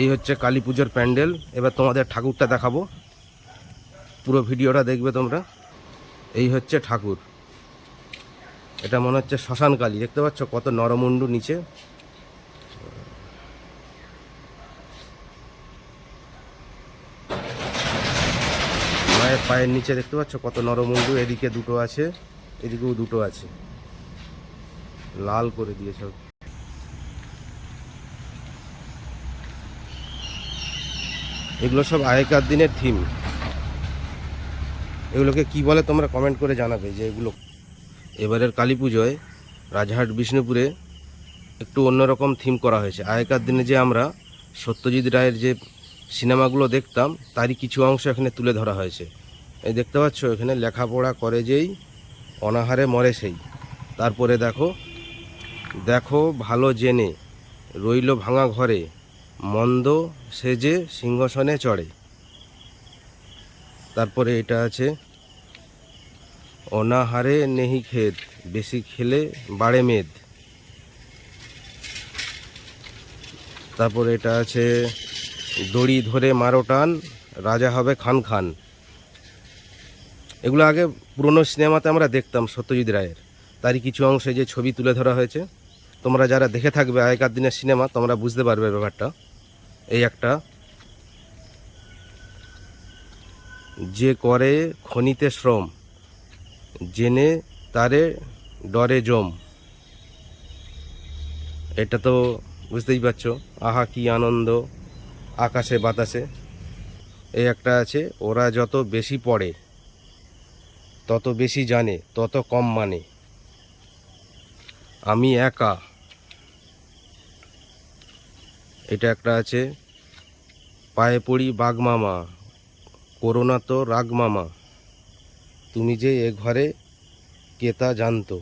এই হচ্ছে কালী পুজোর প্যান্ডেল। এবার তোমাদের ঠাকুরটা দেখাবো। পুরো ভিডিওটা দেখবে তোমরা। এই হচ্ছে ঠাকুর। এটা মনে হচ্ছে শ্মশান কালী। দেখতে পাচ্ছ কত নরমুন্ডু নিচে। মায়ের পায়ের নিচে দেখতে পাচ্ছ কত নরমুন্ডু এদিকে দুটো আছে, এদিকেও দুটো আছে। লাল করে দিয়েছে। এগুলো সব আগেকার দিনের থিম এগুলোকে কি বলে তোমরা কমেন্ট করে জানাবে যে এগুলো। এবারের কালী পুজোয় রাজহাট, বিষ্ণুপুরে একটু অন্যরকম থিম করা হয়েছে। আগেকার দিনে যে আমরা সত্যজিৎ রায়ের যে সিনেমাগুলো দেখতাম, তারই কিছু অংশ এখানে তুলে ধরা হয়েছে। এই দেখতে পাচ্ছ, এখানে লেখাপড়া করে যেই, অনাহারে মরে সেই। তারপরে দেখো দেখো ভালো জেনে, রইল ভাঙা ঘরে। মন্দ সেজে সিংহাসনে চড়ে। তারপরে এটা আছে, অনাহারে নেহি খেদ, বেশি খেলে বাড়ে মেদ। তারপরে এটা আছে, দড়ি ধরে মারো টান, রাজা হবে খান খান। এগুলো আগে পুরনো সিনেমাতে আমরা দেখতাম সত্যজিৎ রায়ের। তারই কিছু অংশে যে ছবি তুলে ধরা হয়েছে, তোমরা যারা দেখে থাকবে আগেকার দিনের সিনেমা, তোমরা বুঝতে পারবে ব্যাপারটা। এই একটা। যে করে খনিতে শ্রম, জেনে তারে ডরে জম। এটা তো বুঝতেই পারছ, আহা কি আনন্দ, আকাশে বাতাসে। এই একটা আছে, ওরা যত বেশি পড়ে, তত বেশি জানে, তত কম মানে। আমি একা এটা একটা আছে পায়ে পড়ি বাঘ মামা, করোনা তো রাগ মামা। তুমি যে এ ঘরে কেতা জানতো।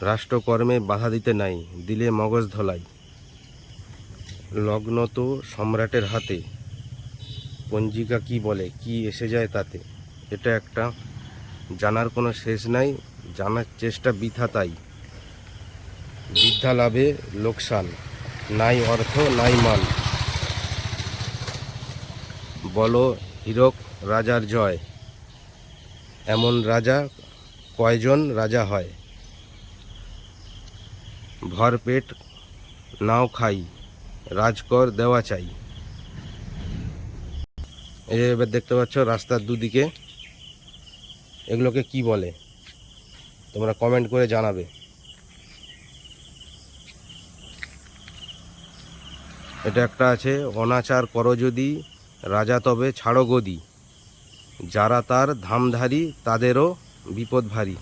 রাষ্ট্রকর্মে বাধা দিতে নাই, দিলে মগজ ধলাই। লগ্ন তো সম্রাটের হাতে, পঞ্জিকা কি বলে, কি এসে যায় তাতে। এটা একটা, জানার কোনো শেষ নাই, জানার চেষ্টা বৃথা তাই। বিদ্যা লাভে লোকসান, নাই অর্থ, নাই মান। বলো, হীরক, রাজার জয়। এমন রাজা কয়জন রাজা হয়? ভর পেট নাও খাই, রাজকর দেওয়া চাই। এই যে এবার দেখতে পাচ্ছ রাস্তার দুদিকে, এগুলোকে কি বলে? তোমরা কমেন্ট করে জানাবে। এটা একটা আছে, অনাচার করো যদি, রাজা তবে ছাড়ো গদি। যারা তার ধামধারী, তাদেরও বিপদ ভারী।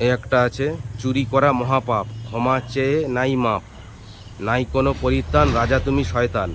এ একটা আছে, চুরি করা মহাপাপ, ক্ষমা চেয়ে নাই মাপ। নাই কোনো পরিত্রাণ, রাজা তুমি শয়তান।